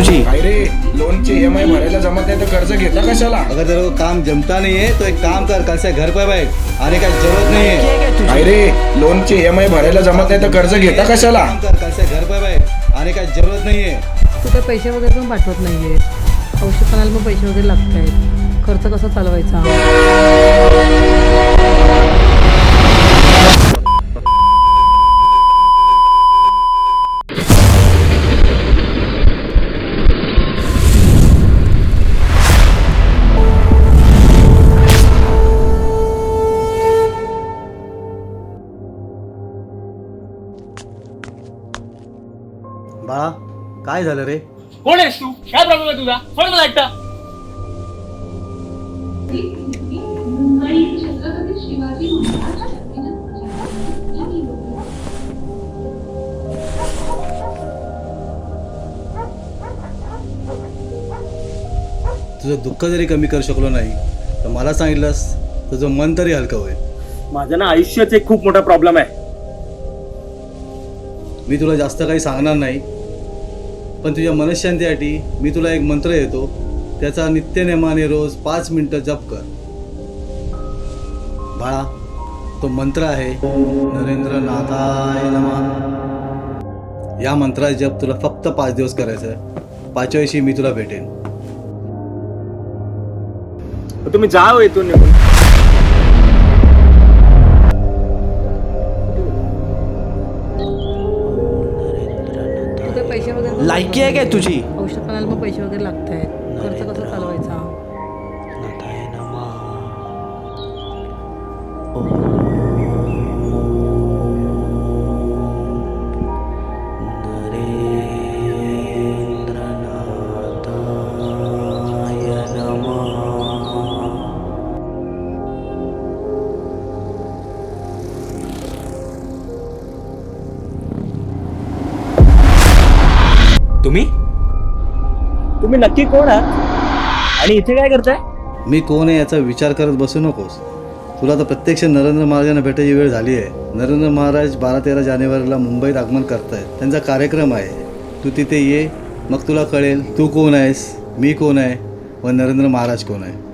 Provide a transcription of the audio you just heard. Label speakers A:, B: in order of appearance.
A: तुझी?
B: काय रे? लोनचे ई एम आय भरायला जमत नाही तर कर्ज घेता कशाला?
C: अगर तेरे को काम जमता नहीं है तो एक काम कर कल से घर पे बैठ आने का जरूरत नहीं है
B: काय रे? लोनचे ई एम आय भरायला जमत नाही तर कर्ज घेता कशाला?
C: काम कर कल से घर पे बैठ आने का जरूरत नहीं है
D: तू तर पैसे वगैरे पण पाठवत नाहीये. औषध पण पैसे वगैरे लागत आहेत खर्च कसा चालवायचा?
C: बाळा काय झालं रे?
E: कोण आहेस तू? काय प्रॉब्लेम आहे तुझा? सोड मला एकटा.
F: मुंबई छत्रपती शिवाजी महाराज यांनी
C: तुझं दुःख जरी कमी करू शकलो नाही तर मला सांगितलंस तुझं मन तरी हलकं होईल.
E: माझ्या ना आयुष्यात एक खूप मोठा प्रॉब्लेम आहे.
C: मी तुला जास्त काही सांगणार नाही पण तुझ्या मनशांतीसाठी मी तुला एक मंत्र येतो. त्याचा नित्यनेमाने रोज पाच मिनटं जप कर. बाळा तो मंत्र आहे नरेंद्र नाथाय नमा. या मंत्राचा जप तुला फक्त पाच दिवस करायचा आहे. पाचव्या दिवशी मी तुला भेटेन.
E: तुम्ही जा हो इथून निघून.
D: तू तर पैसे वगैरे
A: लायकी आहे काय तुझी?
D: औषध पाण्याला पण पैसे वगैरे लागत आहेत खर्च कसा चालवायचा?
E: तुम्ही? तुम्ही नक्की कोण आहात? आणि इथे काय करताय?
C: मी कोण आहे याचा विचार करत बसू नकोस. तुला तर प्रत्यक्ष नरेंद्र महाराजांना भेटायची वेळ झाली आहे. नरेंद्र महाराज बारा तेरा जानेवारीला मुंबईत आगमन करतायत. त्यांचा कार्यक्रम आहे. तू तिथे ये. मग तुला कळेल तू कोण आहेस? मी कोण आहे? व नरेंद्र महाराज कोण आहे?